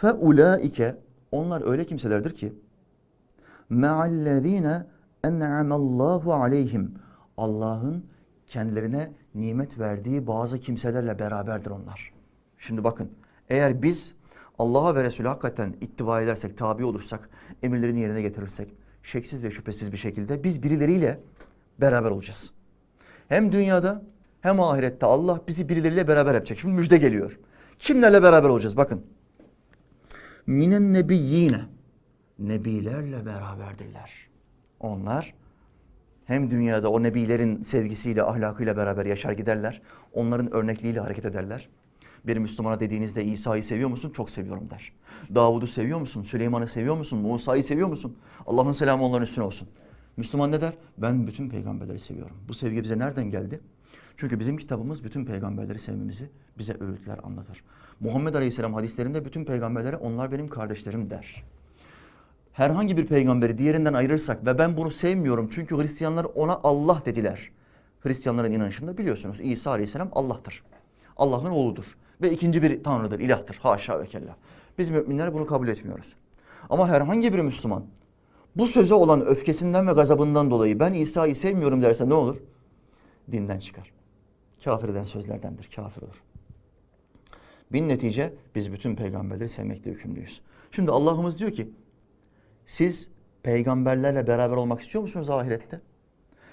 Fe ulaike onlar öyle kimselerdir ki me'allezine en'amallahu aleyhim. Allah'ın kendilerine nimet verdiği bazı kimselerle beraberdir onlar. Şimdi bakın eğer biz Allah'a ve Resulü hakikaten ittiba edersek, tabi olursak, emirlerini yerine getirirsek, şeksiz ve şüphesiz bir şekilde biz birileriyle beraber olacağız. Hem dünyada hem ahirette Allah bizi birileriyle beraber yapacak. Şimdi müjde geliyor. Kimlerle beraber olacağız? Bakın. Minen nebiyyine. Nebilerle beraberdirler. Onlar hem dünyada o nebilerin sevgisiyle, ahlakıyla beraber yaşar giderler. Onların örnekliğiyle hareket ederler. Bir Müslümana dediğinizde İsa'yı seviyor musun? Çok seviyorum der. Davud'u seviyor musun? Süleyman'ı seviyor musun? Musa'yı seviyor musun? Allah'ın selamı onların üstüne olsun. Müslüman ne der? Ben bütün peygamberleri seviyorum. Bu sevgi bize nereden geldi? Çünkü bizim kitabımız bütün peygamberleri sevmemizi bize öğütler anlatır. Muhammed Aleyhisselam hadislerinde bütün peygamberlere onlar benim kardeşlerim der. Herhangi bir peygamberi diğerinden ayırırsak ve ben bunu sevmiyorum çünkü Hristiyanlar ona Allah dediler. Hristiyanların inanışında biliyorsunuz İsa Aleyhisselam Allah'tır. Allah'ın oğludur ve ikinci bir tanrıdır, ilahtır. Haşa ve kella. Biz müminler bunu kabul etmiyoruz. Ama herhangi bir Müslüman bu söze olan öfkesinden ve gazabından dolayı ben İsa'yı sevmiyorum derse ne olur? Dinden çıkar. Kafir eden sözlerdendir, kafir olur. Bin netice biz bütün peygamberleri sevmekle yükümlüyüz. Şimdi Allah'ımız diyor ki siz peygamberlerle beraber olmak istiyor musunuz ahirette?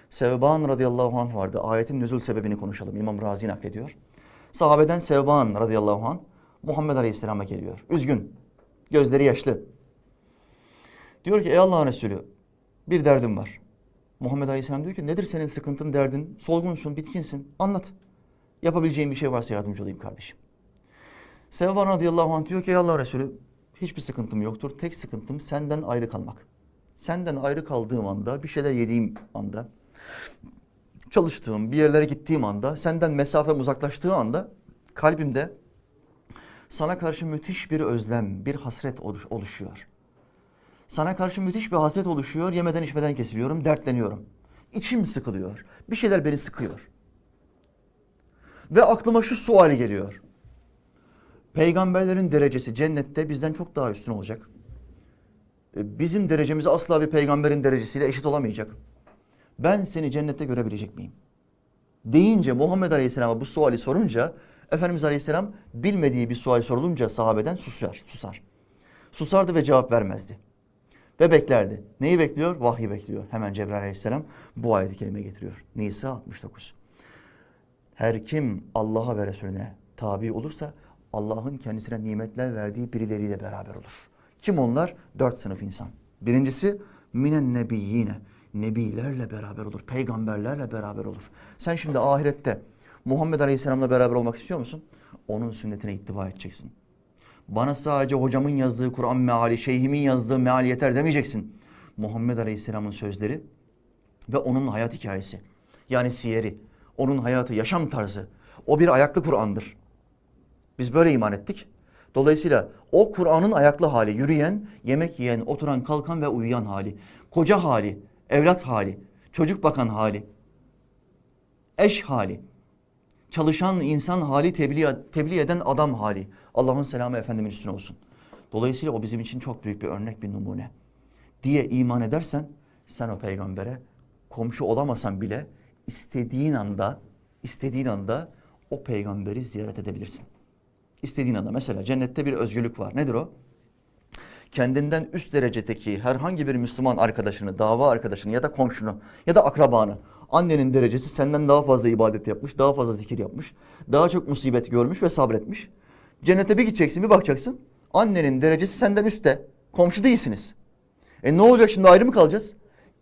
Sevban radıyallahu anh vardı. Ayetin nüzul sebebini konuşalım. İmam Razi naklediyor. Sahabeden Sevban radıyallahu anh Muhammed aleyhisselama geliyor. Üzgün. Gözleri yaşlı. Diyor ki ey Allah'ın Resulü bir derdim var. Muhammed aleyhisselam diyor ki nedir senin sıkıntın derdin? Solgunsun, bitkinsin. Anlat. Yapabileceğim bir şey varsa yardımcı olayım kardeşim. Sevban radıyallahu anh diyor ki ey Allah Resulü hiçbir sıkıntım yoktur. Tek sıkıntım senden ayrı kalmak. Senden ayrı kaldığım anda, bir şeyler yediğim anda, çalıştığım, bir yerlere gittiğim anda, senden mesafem uzaklaştığı anda kalbimde sana karşı müthiş bir özlem, bir hasret oluş- oluşuyor. Sana karşı müthiş bir hasret oluşuyor, yemeden içmeden kesiliyorum, dertleniyorum. İçim sıkılıyor, bir şeyler beni sıkıyor. Ve aklıma şu suali geliyor. Peygamberlerin derecesi cennette bizden çok daha üstün olacak. E, Bizim derecemiz asla bir peygamberin derecesiyle eşit olamayacak. Ben seni cennette görebilecek miyim? Deyince Muhammed Aleyhisselam'a bu suali sorunca Efendimiz Aleyhisselam bilmediği bir sual sorulunca sahabeden susar, susar. Susardı ve cevap vermezdi. Ve beklerdi. Neyi bekliyor? Vahyi bekliyor. Hemen Cebrail Aleyhisselam bu ayeti kelime getiriyor. Nisa 69. Her kim Allah'a ve Resulüne tabi olursa Allah'ın kendisine nimetler verdiği birileriyle beraber olur. Kim onlar? Dört sınıf insan. Birincisi minen nebiyyine. Nebilerle beraber olur. Peygamberlerle beraber olur. Sen şimdi ahirette Muhammed Aleyhisselam'la beraber olmak istiyor musun? Onun sünnetine ittiba edeceksin. Bana sadece hocamın yazdığı Kur'an meali, şeyhimin yazdığı meal yeter demeyeceksin. Muhammed Aleyhisselam'ın sözleri ve onun hayat hikayesi. Yani siyeri, onun hayatı, yaşam tarzı. O bir ayaklı Kur'an'dır. Biz böyle iman ettik. Dolayısıyla o Kur'an'ın ayaklı hali, yürüyen, yemek yiyen, oturan, kalkan ve uyuyan hali, koca hali, evlat hali, çocuk bakan hali, eş hali, çalışan insan hali, tebliğ, tebliğ eden adam hali. Allah'ın selamı Efendimin üstüne olsun. Dolayısıyla o bizim için çok büyük bir örnek, bir numune. Diye iman edersen sen o peygambere komşu olamasan bile istediğin anda, istediğin anda o peygamberi ziyaret edebilirsin. İstediğin anda mesela cennette bir özgürlük var. Nedir o? Kendinden üst derecedeki herhangi bir Müslüman arkadaşını, dava arkadaşını ya da komşunu ya da akrabanı annenin derecesi senden daha fazla ibadet yapmış, daha fazla zikir yapmış, daha çok musibet görmüş ve sabretmiş. Cennete bir gideceksin, bir bakacaksın. Annenin derecesi senden üstte. Komşu değilsiniz. E ne olacak şimdi ayrı mı kalacağız?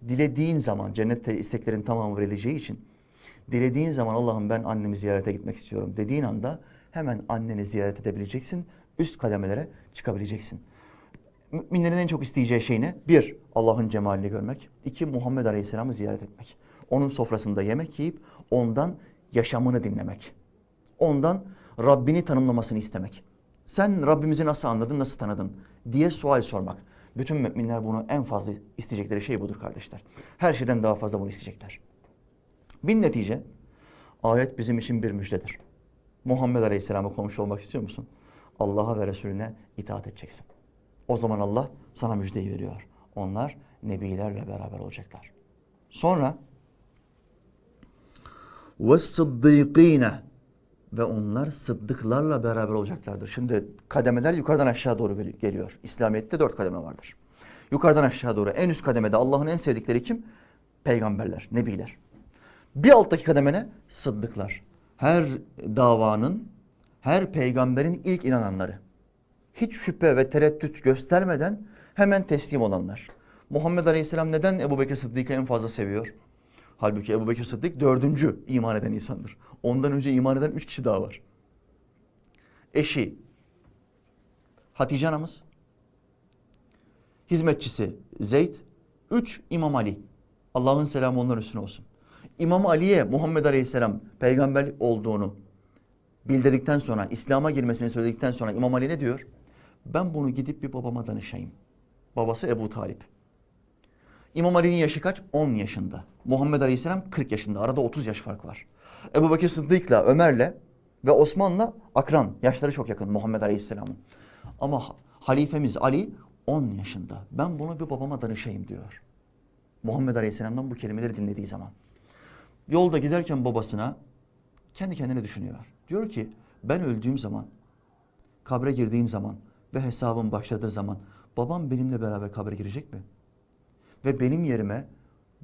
Dilediğin zaman cennette isteklerin tamamı verileceği için dilediğin zaman Allah'ım ben annemi ziyarete gitmek istiyorum dediğin anda hemen anneni ziyaret edebileceksin. Üst kademelere çıkabileceksin. Müminlerin en çok isteyeceği şey ne? Bir, Allah'ın cemalini görmek. İki, Muhammed Aleyhisselam'ı ziyaret etmek. Onun sofrasında yemek yiyip ondan yaşamını dinlemek. Ondan Rabbini tanımlamasını istemek. Sen Rabbimizi nasıl anladın, nasıl tanıdın diye sual sormak. Bütün müminler bunu en fazla isteyecekleri şey budur kardeşler. Her şeyden daha fazla bunu isteyecekler. Bin netice ayet bizim için bir müjdedir. Muhammed Aleyhisselam'a komşu olmak istiyor musun? Allah'a ve Resulüne itaat edeceksin. O zaman Allah sana müjdeyi veriyor. Onlar nebilerle beraber olacaklar. Sonra sıddıkîne ve onlar sıddıklarla beraber olacaklardır. Şimdi kademeler yukarıdan aşağı doğru gel- geliyor. İslamiyet'te dört kademe vardır. Yukarıdan aşağı doğru en üst kademede Allah'ın en sevdikleri kim? Peygamberler, nebiler. Bir alttaki kademe ne? Sıddıklar. Her davanın, her peygamberin ilk inananları. Hiç şüphe ve tereddüt göstermeden hemen teslim olanlar. Muhammed Aleyhisselam neden Ebu Bekir Sıddık'ı en fazla seviyor? Halbuki Ebu Bekir Sıddık dördüncü iman eden insandır. Ondan önce iman eden üç kişi daha var. Eşi Hatice anamız, hizmetçisi Zeyd, üç İmam Ali. Allah'ın selamı onların üstüne olsun. İmam Ali'ye Muhammed Aleyhisselam peygamber olduğunu bildirdikten sonra, İslam'a girmesini söyledikten sonra İmam Ali ne diyor? Ben bunu gidip bir babama danışayım. Babası Ebu Talip. İmam Ali'nin yaşı kaç? 10 yaşında. Muhammed Aleyhisselam 40 yaşında. Arada 30 yaş fark var. Ebu Bekir Sıddık'la, Ömer'le ve Osman'la akran. Yaşları çok yakın Muhammed Aleyhisselam'ın. Ama ha- halifemiz Ali 10 yaşında. Ben bunu bir babama danışayım diyor. Muhammed Aleyhisselam'dan bu kelimeleri dinlediği zaman. Yolda giderken babasına kendi kendine düşünüyor. Diyor ki ben öldüğüm zaman, kabre girdiğim zaman ve hesabım başladığı zaman babam benimle beraber kabre girecek mi? Ve benim yerime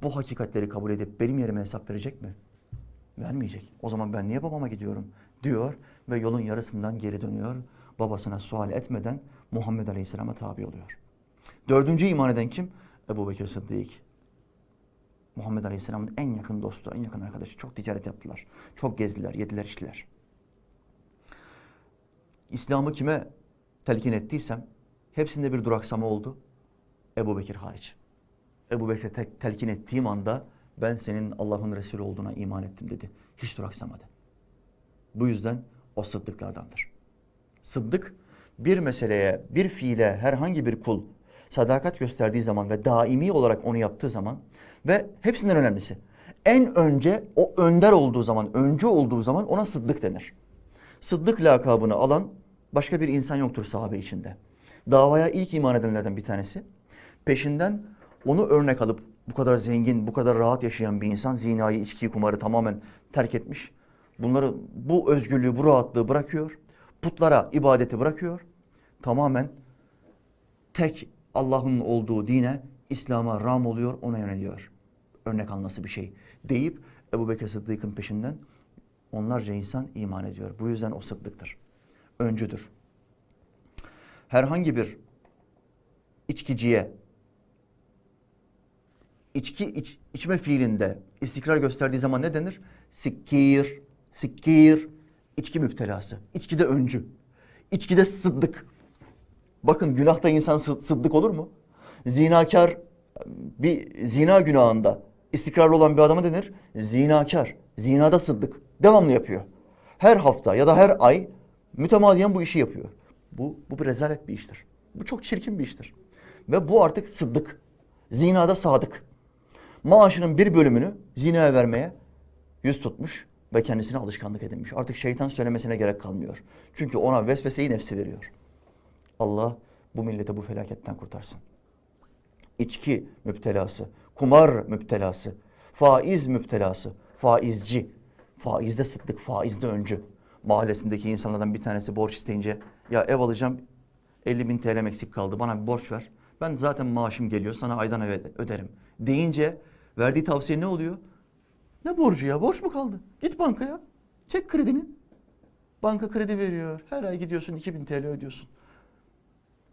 bu hakikatleri kabul edip benim yerime hesap verecek mi? Vermeyecek. O zaman ben niye babama gidiyorum? Diyor ve yolun yarısından geri dönüyor. Babasına sual etmeden Muhammed Aleyhisselam'a tabi oluyor. Dördüncü iman eden kim? Ebu Bekir Sıddık. Muhammed Aleyhisselam'ın en yakın dostu, en yakın arkadaşı. Çok ticaret yaptılar. Çok gezdiler, yediler, içtiler. İslam'ı kime telkin ettiysem hepsinde bir duraksama oldu. Ebu Bekir hariç. Ebu Bekir'e te- telkin ettiğim anda ben senin Allah'ın Resulü olduğuna iman ettim dedi. Hiç duraksamadı. Bu yüzden o sıddıklardandır. Sıddık bir meseleye, bir fiile herhangi bir kul sadakat gösterdiği zaman ve daimi olarak onu yaptığı zaman ve hepsinden önemlisi en önce o önder olduğu zaman, öncü olduğu zaman ona sıddık denir. Sıddık lakabını alan başka bir insan yoktur sahabe içinde. Davaya ilk iman edenlerden bir tanesi. Peşinden onu örnek alıp bu kadar zengin, bu kadar rahat yaşayan bir insan zinayı, içkiyi, kumarı tamamen terk etmiş. Bunları, bu özgürlüğü, bu rahatlığı bırakıyor. Putlara ibadeti bırakıyor. Tamamen tek Allah'ın olduğu dine, İslam'a ram oluyor, ona yöneliyor. Örnek alması bir şey deyip Ebu Bekir Sıddık'ın peşinden onlarca insan iman ediyor. Bu yüzden o sıddıktır. Öncüdür. Herhangi bir içkiciye içki iç, içme fiilinde istikrar gösterdiği zaman ne denir? Sikkir, sikkir, içki müptelası. İçkide öncü. İçkide sıddık. Bakın günahta insan sı- sıddık olur mu? Zinakar bir zina günahında istikrarlı olan bir adama denir. Zinakar, zinada sıddık. Devamlı yapıyor. Her hafta ya da her ay mütemadiyen bu işi yapıyor. Bu, bu bir rezalet bir iştir. Bu çok çirkin bir iştir. Ve bu artık sıddık. Zinada sadık. Maaşının bir bölümünü zinaya vermeye yüz tutmuş ve kendisine alışkanlık edinmiş. Artık şeytan söylemesine gerek kalmıyor. Çünkü ona vesveseyi nefsi veriyor. Allah bu millete bu felaketten kurtarsın. İçki müptelası, kumar müptelası, faiz müptelası, faizci, faizde sıddık, faizde öncü. Mahallesindeki insanlardan bir tanesi borç isteyince ya ev alacağım 50 bin TL eksik kaldı bana bir borç ver. Ben zaten maaşım geliyor sana aydan eve öderim deyince verdiği tavsiye ne oluyor? Ne borcu ya borç mu kaldı? Git bankaya çek kredini. Banka kredi veriyor. Her ay gidiyorsun 2000 TL ödüyorsun.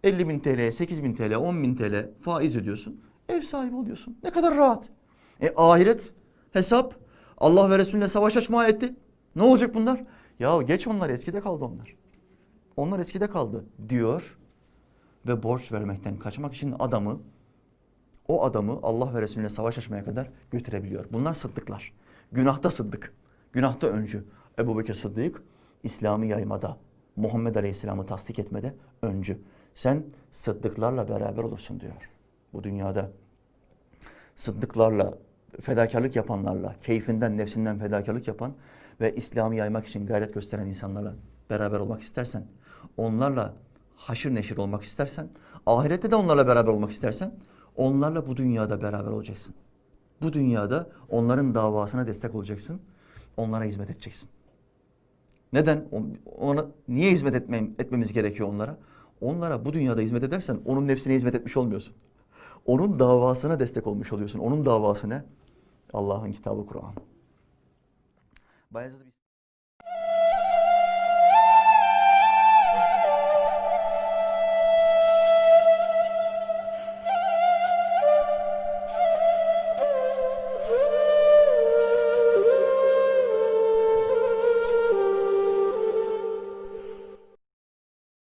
50 bin TL, 8 bin TL, 10 bin TL faiz ödüyorsun. Ev sahibi oluyorsun. Ne kadar rahat. E ahiret, hesap, Allah ve Resulüne savaş açma ayeti. Ne olacak bunlar? Ya geç onlar eskide kaldı onlar. Onlar eskide kaldı diyor. Ve borç vermekten kaçmak için adamı, o adamı Allah ve Resulüne savaş açmaya kadar götürebiliyor. Bunlar sıddıklar. Günahta sıddık. Günahta öncü. Ebu Bekir Sıddık İslam'ı yaymada, Muhammed Aleyhisselam'ı tasdik etmede öncü. Sen sıddıklarla beraber olursun diyor. Bu dünyada sıddıklarla, fedakarlık yapanlarla, keyfinden, nefsinden fedakarlık yapan ve İslam'ı yaymak için gayret gösteren insanlarla beraber olmak istersen onlarla haşır neşir olmak istersen, ahirette de onlarla beraber olmak istersen, onlarla bu dünyada beraber olacaksın. Bu dünyada onların davasına destek olacaksın. Onlara hizmet edeceksin. Neden? On- Ona niye hizmet etmem, etmemiz gerekiyor onlara? Onlara bu dünyada hizmet edersen onun nefsine hizmet etmiş olmuyorsun. Onun davasına destek olmuş oluyorsun. Onun davası ne? Allah'ın kitabı Kur'an.